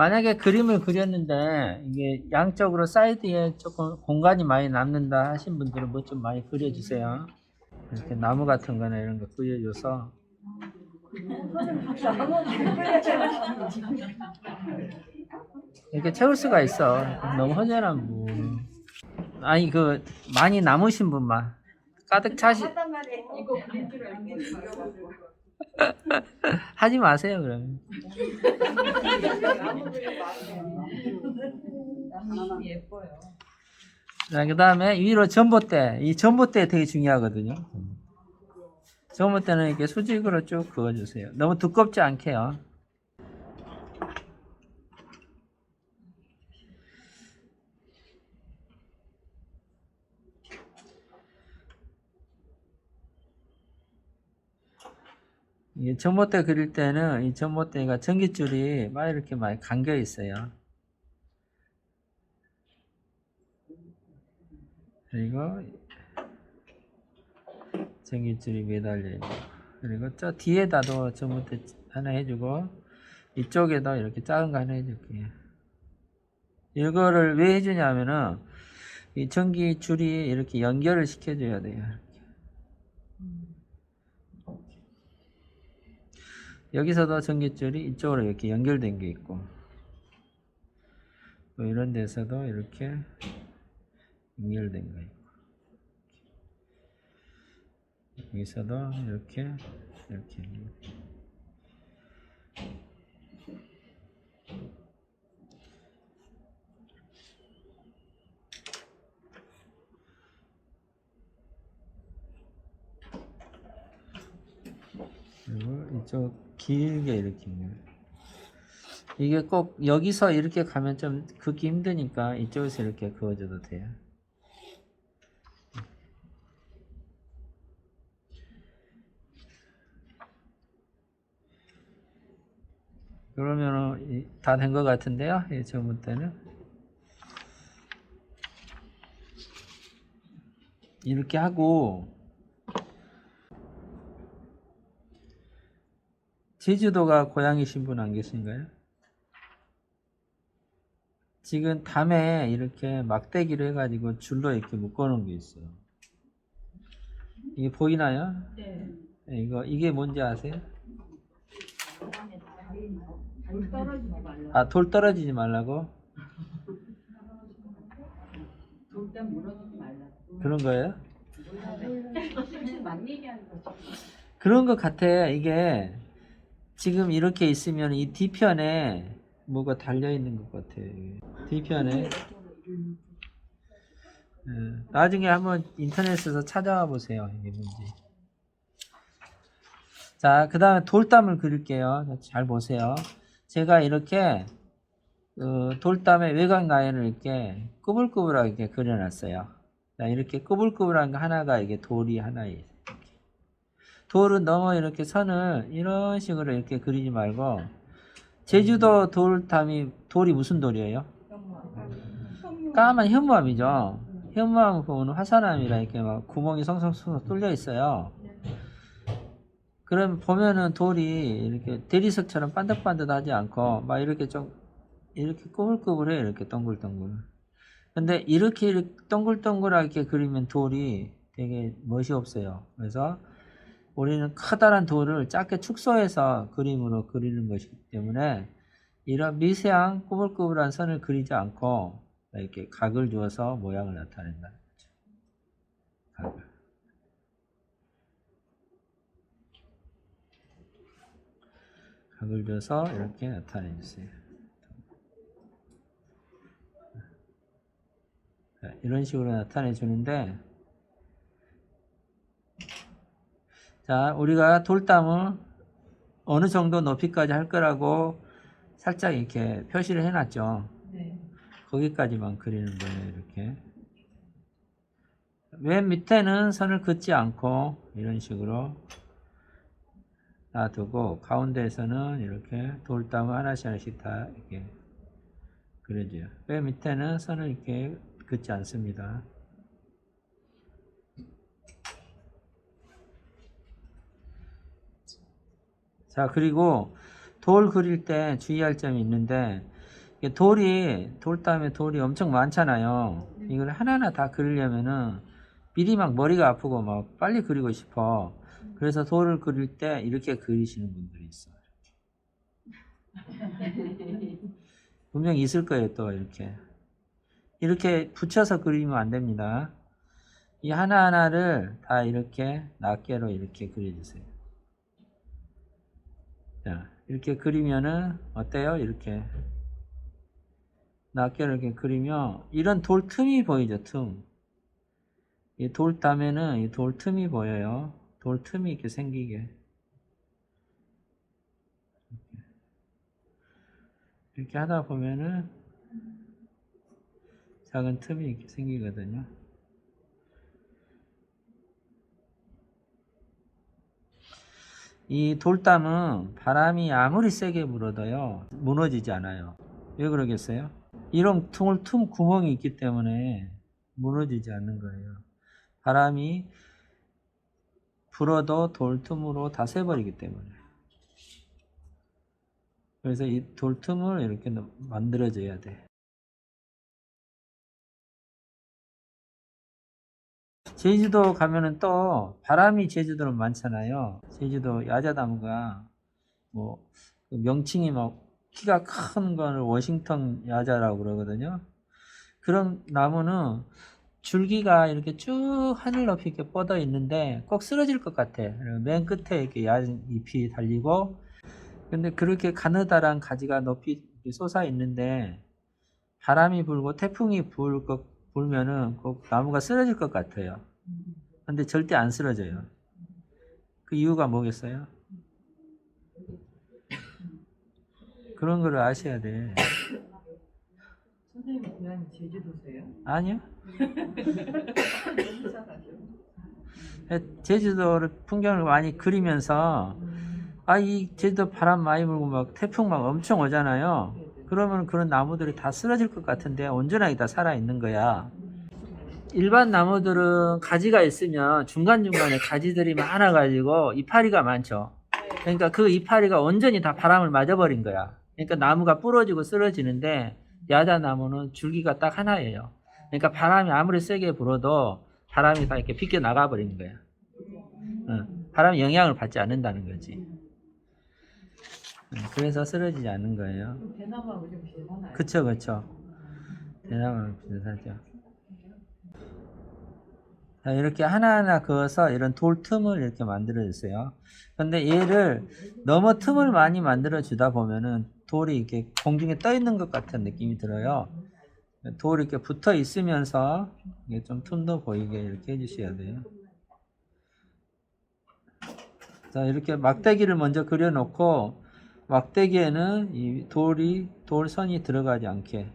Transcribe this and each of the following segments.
만약에 그림을 그렸는데 이게 양쪽으로 사이드에 조금 공간이 많이 남는다 하신 분들은 뭐 좀 많이 그려주세요. 이렇게 나무 같은 거나 이런 거 그려줘서 이렇게 채울 수가 있어. 너무 허전한 분. 아니 그 많이 남으신 분만 가득 차시 가려가지고 하지 마세요 그러면. 예뻐요. 자, 그 다음에 위로 전봇대. 이 전봇대 되게 중요하거든요. 전봇대는 이렇게 수직으로 쭉 그어주세요. 너무 두껍지 않게요. 이게 전봇대 그릴 때는 이 전봇대가 전깃줄이 막 이렇게 많이 감겨 있어요. 그리고 전깃줄이 매달려 있고 그리고 저 뒤에다도 전봇대 하나 해주고 이쪽에도 이렇게 작은 거 하나 해줄게요 이거를 왜 해주냐면은 이 전기줄이 이렇게 연결을 시켜줘야 돼요 여기서도 전기줄이 이쪽으로 이렇게 연결된 게 있고 또 이런 데서도 이렇게 연결된 거 있고 여기서도 이렇게 이렇게. 그리고 이쪽 길게 이렇게. 이게 꼭 여기서 이렇게 가면 좀 긋기 힘드니까 이쪽에서 이렇게 그어줘도 돼요. 그러면은 다된 것 같은데요. 이 전부터는 이렇게 하고 제주도가 고향이신 분 안 계신가요? 지금 담에 이렇게 막대기로 해가지고 줄로 이렇게 묶어놓은 게 있어요. 이게 보이나요? 네. 네, 이거 이게 뭔지 아세요? 돌 떨어지지 말라. 아돌 떨어지지 말라고 돌때 무너지지 말라. 그런 거예요? 막 얘기하는 거지. 그런 것 같아. 이게 지금 이렇게 있으면 이 뒤편에 뭐가 달려 있는 것 같아. 뒤편에. 예, 나중에 한번 인터넷에서 찾아와 보세요. 이게 뭔지. 자, 그 다음에 돌담을 그릴게요. 자, 잘 보세요. 제가 이렇게 어, 돌담의 외곽 라인을 이렇게 꾸불꾸불하게 그려놨어요. 자, 이렇게 꾸불꾸불한 거 하나가 이게 돌이 하나 있어요. 돌은 너무 이렇게 선을 이런 식으로 이렇게 그리지 말고 제주도 돌담이 돌이 무슨 돌이에요? 까만 현무암이죠. 현무암 보면 화산암이라 이렇게 막 구멍이 성성성 뚫려 있어요. 그럼 보면은 돌이 이렇게 대리석처럼 반듯반듯하지 않고 막 이렇게 좀 이렇게 꾸불꾸불해 이렇게 동글동글. 근데 이렇게, 이렇게 동글동글하게 그리면 돌이 되게 멋이 없어요. 그래서 우리는 커다란 돌을 작게 축소해서 그림으로 그리는 것이기 때문에 이런 미세한 꾸불꾸불한 선을 그리지 않고 이렇게 각을 주어서 모양을 나타낸다는 거죠. 각을. 각을 줘서 이렇게 나타내 주세요. 자, 이런 식으로 나타내 주는데 자, 우리가 돌담을 어느 정도 높이까지 할 거라고 살짝 이렇게 표시를 해놨죠. 네. 거기까지만 그리는 거예요, 이렇게. 맨 밑에는 선을 긋지 않고 이런 식으로 놔두고 가운데에서는 이렇게 돌담을 하나씩 하나씩 다 이렇게 그려줘요. 맨 밑에는 선을 이렇게 긋지 않습니다. 자, 그리고 돌 그릴 때 주의할 점이 있는데 돌이 돌담에 돌이 엄청 많잖아요. 이걸 하나하나 다 그리려면은 미리 막 머리가 아프고 막 빨리 그리고 싶어. 그래서 돌을 그릴 때 이렇게 그리시는 분들이 있어요. 분명 히 있을 거예요, 또 이렇게. 이렇게 붙여서 그리면 안 됩니다. 이 하나하나를 다 이렇게 낱개로 이렇게 그려주세요. 자, 이렇게 그리면은 어때요? 이렇게. 낱개로 이렇게 그리면 이런 돌 틈이 보이죠, 틈. 이돌 땀에는 이 돌 틈이 보여요. 돌 틈이 이렇게 생기게. 이렇게 하다 보면은 작은 틈이 이렇게 생기거든요. 이 돌담은 바람이 아무리 세게 불어도요 무너지지 않아요. 왜 그러겠어요? 이런 틈을 틈 구멍이 있기 때문에 무너지지 않는 거예요. 바람이 불어도 돌 틈으로 다 새버리기 때문에. 그래서 이 돌 틈을 이렇게 만들어줘야 돼. 제주도 가면은 또 바람이 제주도는 많잖아요. 제주도 야자나무가 뭐그 명칭이 막 키가 큰 거를 워싱턴 야자라고 그러거든요. 그런 나무는 줄기가 이렇게 쭉 하늘 높이 이렇게 뻗어 있는데 꼭 쓰러질 것 같아. 맨 끝에 이렇게 얇은 잎이 달리고 근데 그렇게 가느다란 가지가 높이 솟아 있는데 바람이 불고 태풍이 불 것, 불면은 꼭 나무가 쓰러질 것 같아요. 근데 절대 안 쓰러져요. 그 이유가 뭐겠어요? 그런 거를 아셔야 돼. 선생님 고향이 제주도세요? 아니요? 제주도를 풍경을 많이 그리면서 아 이 제주도 바람 많이 불고 막 태풍 막 엄청 오잖아요. 그러면 그런 나무들이 다 쓰러질 것 같은데 온전하게 다 살아 있는 거야. 일반 나무들은 가지가 있으면 중간중간에 가지들이 많아가지고 이파리가 많죠. 그러니까 그 이파리가 온전히 다 바람을 맞아버린 거야. 그러니까 나무가 부러지고 쓰러지는데 야자 나무는 줄기가 딱 하나예요. 그러니까 바람이 아무리 세게 불어도 바람이 다 이렇게 비껴 나가버리는 거야. 응. 바람이 영향을 받지 않는다는 거지. 응, 그래서 쓰러지지 않는 거예요. 비슷하나요? 그쵸, 그쵸. 대나무는 비슷하죠. 자, 이렇게 하나하나 그어서 이런 돌 틈을 이렇게 만들어 주세요. 근데 얘를 너무 틈을 많이 만들어 주다 보면은 돌이 이렇게 공중에 떠 있는 것 같은 느낌이 들어요. 돌이 이렇게 붙어 있으면서 이게 좀 틈도 보이게 이렇게 해주셔야 돼요. 자, 이렇게 막대기를 먼저 그려놓고 막대기에는 이 돌이 돌선이 들어가지 않게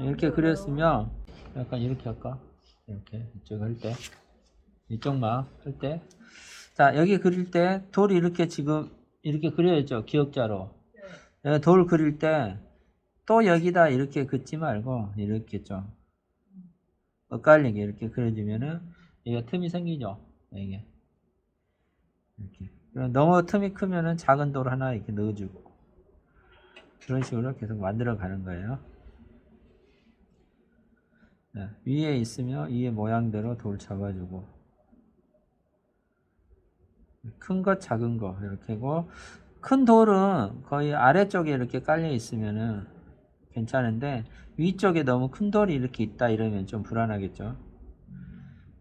이렇게 그렸으면 약간 이렇게 할까? 이렇게 이쪽 할 때 이쪽만 할 때. 자 여기 그릴 때 돌이 이렇게 지금 이렇게 그려야죠 기역자로. 여기 돌 그릴 때 또 여기다 이렇게 긋지 말고 이렇게 좀 엇갈리게 이렇게 그려주면은 여기가 틈이 생기죠 이게 이렇게. 너무 틈이 크면은 작은 돌 하나 이렇게 넣어주고. 그런 식으로 계속 만들어 가는 거예요. 네, 위에 있으면 위에 모양대로 돌 잡아주고 큰 것 작은 거 이렇게고 큰 돌은 거의 아래쪽에 이렇게 깔려 있으면은 괜찮은데 위쪽에 너무 큰 돌이 이렇게 있다 이러면 좀 불안하겠죠.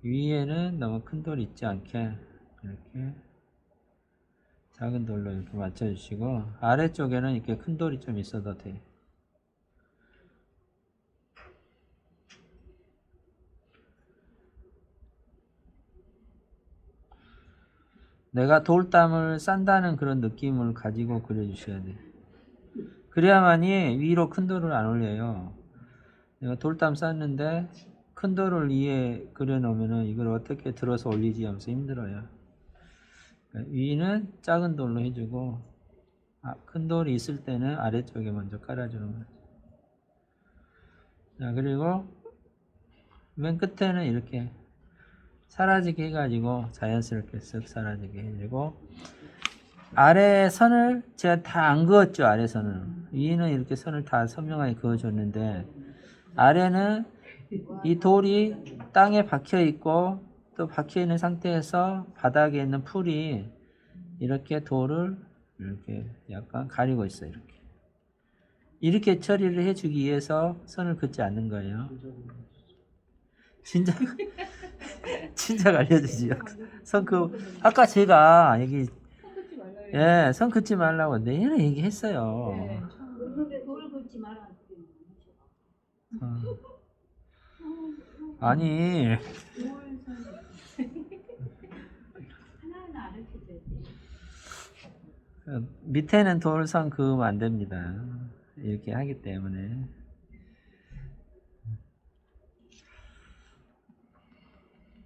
위에는 너무 큰 돌이 있지 않게 이렇게 작은 돌로 이렇게 맞춰주시고 아래쪽에는 이렇게 큰 돌이 좀 있어도 돼. 내가 돌담을 싼다는 그런 느낌을 가지고 그려주셔야 돼. 그래야만이 위로 큰 돌을 안 올려요. 내가 돌담 쌌는데 큰 돌을 위에 그려놓으면은 이걸 어떻게 들어서 올리지 하면서 힘들어요. 그러니까 위는 작은 돌로 해주고 아, 큰 돌이 있을 때는 아래쪽에 먼저 깔아주는 거죠. 자 그리고 맨 끝에는 이렇게 사라지게 해가지고 자연스럽게 쓱 사라지게 해주고 아래 선을 제가 다 안 그었죠 아래 선을. 위는 이렇게 선을 다 선명하게 그어줬는데 아래는 이 돌이 땅에 박혀 있고 또 박혀 있는 상태에서 바닥에 있는 풀이 이렇게 돌을 이렇게 약간 가리고 있어요 이렇게. 이렇게 처리를 해주기 위해서 선을 긋지 않는 거예요 진짜 진작 알려주지요 선그 아까 제가 여기. 예, 선 긋지 말라고 내일 얘기했어요. 네. 긁지 마라. 어. 아니. 어, 밑에는 돌선 그으면 안 됩니다. 이렇게 하기 때문에.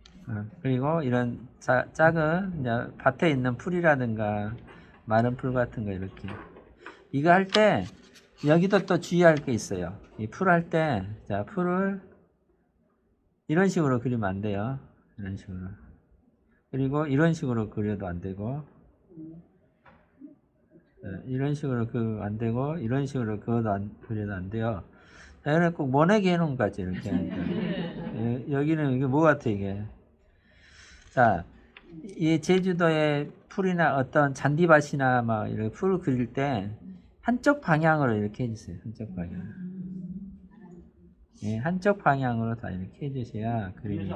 어, 그리고 이런 자- 작은 이제 밭에 있는 풀이라든가 마른 풀 같은 거 이렇게 이거 할 때 여기도 또 주의할 게 있어요. 이 풀 할 때 자 풀을 이런 식으로 그리면 안 돼요. 이런 식으로 그리고 이런 식으로 그려도 안 되고 예, 이런 식으로 그 안 되고 이런 식으로 그어도 안 그려도 안 돼요. 자, 이런 꼭 모내게 해놓은 거지 이렇게. 예, 여기는 이게 뭐 같아 이게. 자, 이 제주도의 풀이나 어떤 잔디밭이나 막 이렇게 풀을 그릴 때 한쪽 방향으로 이렇게 해주세요. 한쪽 방향. 예, 한쪽 방향으로 다 이렇게 해주셔야 그림이.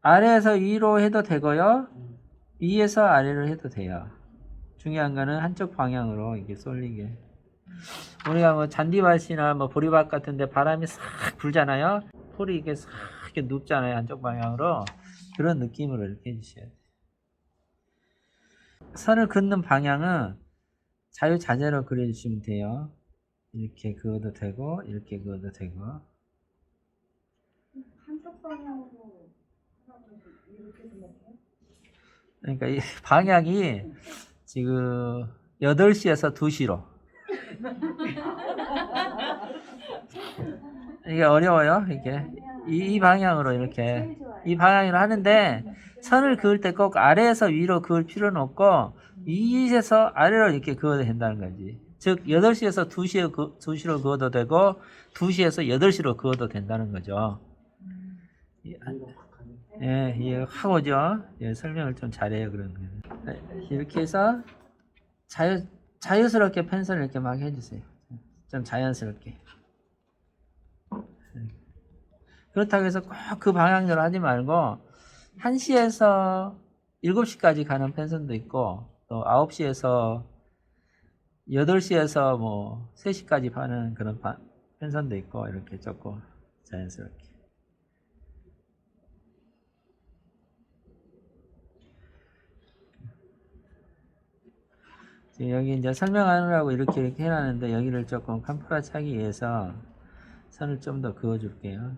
아래에서 위로 해도 되고요. 위에서 아래로 해도 돼요. 중요한 거는 한쪽 방향으로 이게 쏠리게. 우리가 뭐 잔디밭이나 뭐 보리밭 같은데 바람이 싹 불잖아요. 풀이 이게 싹 이렇게 눕잖아요. 한쪽 방향으로. 그런 느낌으로 이렇게 해주셔야 돼요. 선을 긋는 방향은 자유자재로 그려주시면 돼요. 이렇게 그어도 되고, 이렇게 그어도 되고. 한쪽 방향으로 이렇게 되면 그러니까 이 방향이 지금 8시에서 2시로. 이게 어려워요, 이게. 이, 이 방향으로 이렇게. 이 방향으로 하는데, 선을 그을 때 꼭 아래에서 위로 그을 필요는 없고, 위에서 아래로 이렇게 그어도 된다는 거지. 즉, 8시에서 2시에 그, 2시로 그어도 되고, 2시에서 8시로 그어도 된다는 거죠. 이- 예, 이해하고 오죠? 예, 설명을 좀 잘해요, 거. 네, 이렇게 해서 자유, 자유스럽게 펜슬을 이렇게 막 해주세요. 좀 자연스럽게. 네. 그렇다고 해서 꼭 그 방향대로 하지 말고, 1시에서 7시까지 가는 펜션도 있고, 또 9시에서 8시에서 뭐 3시까지 파는 그런 파- 펜션도 있고, 이렇게 조금 자연스럽게. 지금 여기 이제 설명하느라고 이렇게 이렇게 해놨는데 여기를 조금 캄프라치 하기 위해서 선을 좀 더 그어줄게요.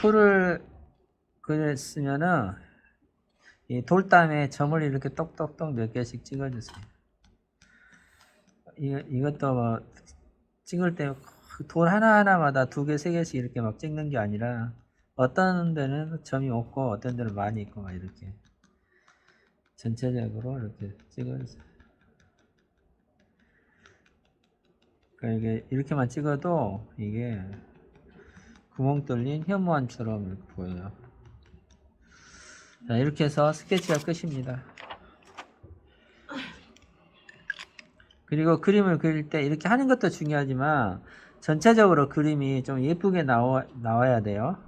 풀을 그렸으면은 이 돌담에 점을 이렇게 똑똑똑 몇 개씩 찍어주세요. 이, 이것도 뭐 찍을 때 돌 하나하나마다 두 개, 세 개씩 이렇게 막 찍는 게 아니라 어떤 데는 점이 없고 어떤 데는 많이 있고 막 이렇게 전체적으로 이렇게 찍어주세요. 그러니까 이게 이렇게만 찍어도 이게 구멍 뚫린 현무암처럼 이렇게 보여요. 자, 이렇게 해서 스케치가 끝입니다. 그리고 그림을 그릴 때 이렇게 하는 것도 중요하지만 전체적으로 그림이 좀 예쁘게 나와, 나와야 돼요.